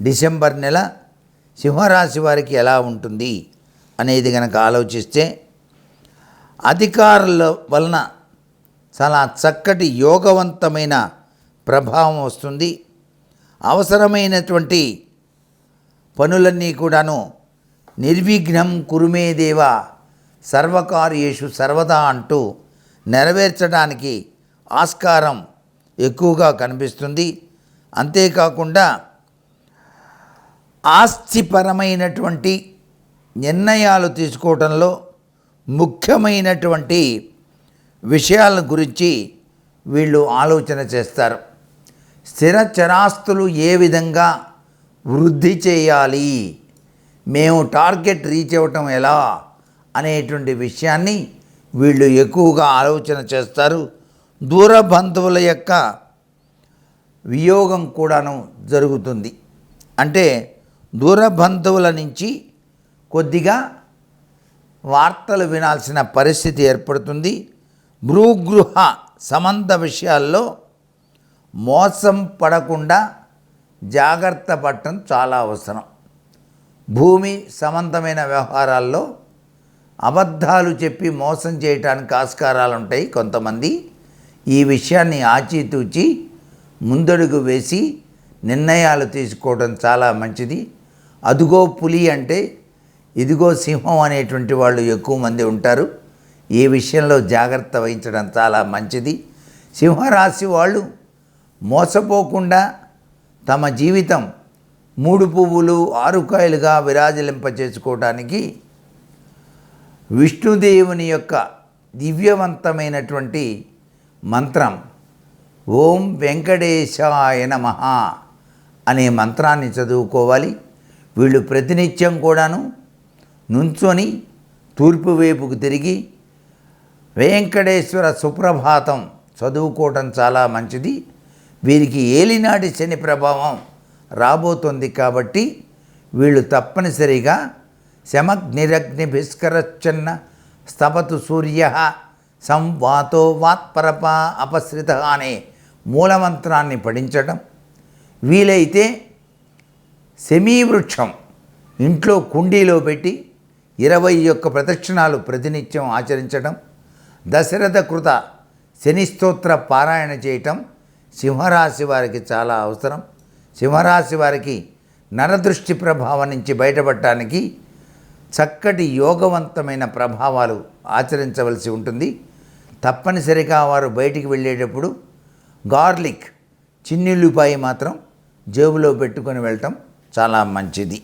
December నెల సింహరాశి వారికి ఎలా ఉంటుంది అనేది కనుక ఆలోచిస్తే అధికారుల వలన చాలా చక్కటి యోగవంతమైన ప్రభావం వస్తుంది. అవసరమైనటువంటి పనులన్నీ కూడాను నిర్విఘ్నం కురుమే దేవ సర్వకార్యేషు సర్వదా అంటూ నెరవేర్చడానికి ఆస్కారం ఎక్కువగా కనిపిస్తుంది. అంతేకాకుండా ఆస్తిపరమైనటువంటి నిర్ణయాలు తీసుకోవడంలో ముఖ్యమైనటువంటి విషయాల గురించి వీళ్ళు ఆలోచన చేస్తారు. స్థిర చరాస్తులు ఏ విధంగా వృద్ధి చేయాలి? మేము టార్గెట్ రీచ్ అవ్వటం ఎలా? అనేటువంటి విషయాన్ని వీళ్ళు ఎక్కువగా ఆలోచన చేస్తారు. దూర బంధువుల యొక్క వియోగం కూడాను జరుగుతుంది. అంటే దూర బంధువుల నుంచి కొద్దిగా వార్తలు వినాల్సిన పరిస్థితి ఏర్పడుతుంది. భూగృహ సంబంధ విషయాల్లో మోసం పడకుండా జాగ్రత్త పడటం చాలా అవసరం. భూమి సంబంధమైన వ్యవహారాల్లో అబద్ధాలు చెప్పి మోసం చేయటానికి ఆస్కారాలు ఉంటాయి కొంతమంది. ఈ విషయాన్ని ఆచితూచి ముందడుగు వేసి నిర్ణయాలు తీసుకోవడం చాలా మంచిది. అదుగో పులి అంటే ఇదిగో సింహం అనేటువంటి వాళ్ళు ఎక్కువ మంది ఉంటారు. ఈ విషయంలో జాగ్రత్త వహించడం చాలా మంచిది. సింహరాశి వాళ్ళు మోసపోకుండా తమ జీవితం మూడు పువ్వులు ఆరుకాయలుగా విరాజలింప చేసుకోవడానికి విష్ణుదేవుని యొక్క దివ్యవంతమైనటువంటి మంత్రం ఓం వెంకటేశాయ నమ అనే మంత్రాన్ని చదువుకోవాలి. వీళ్ళు ప్రతినిత్యం కూడాను నుంచొని తూర్పు వైపుకు తిరిగి వెంకటేశ్వర సుప్రభాతం చదువుకోవటం చాలా మంచిది. వీరికి ఏలినాటి శని ప్రభావం రాబోతుంది కాబట్టి వీళ్ళు తప్పనిసరిగా శమగ్నిరగ్ని భిస్కరచ్చన్న స్తపతు సూర్య సంవాతో వాత్పరప అపశ్రిత అనే మూలమంత్రాన్ని పఠించడం వీలైతే సెమీవృక్షం ఇంట్లో కుండీలో పెట్టి ఇరవై ఒక్క ప్రదక్షిణాలు ప్రతినిత్యం ఆచరించడం దశరథ కృత శనిస్తోత్ర పారాయణ చేయటం సింహరాశి వారికి చాలా అవసరం. సింహరాశి వారికి నరదృష్టి ప్రభావం నుంచి బయటపడటానికి చక్కటి యోగవంతమైన ప్రభావాలు ఆచరించవలసి ఉంటుంది. తప్పనిసరిగా వారు బయటికి వెళ్ళేటప్పుడు గార్లిక్ చిన్నిల్లిపాయి మాత్రం జేబులో పెట్టుకొని వెళ్ళటం చాలా మంచిది.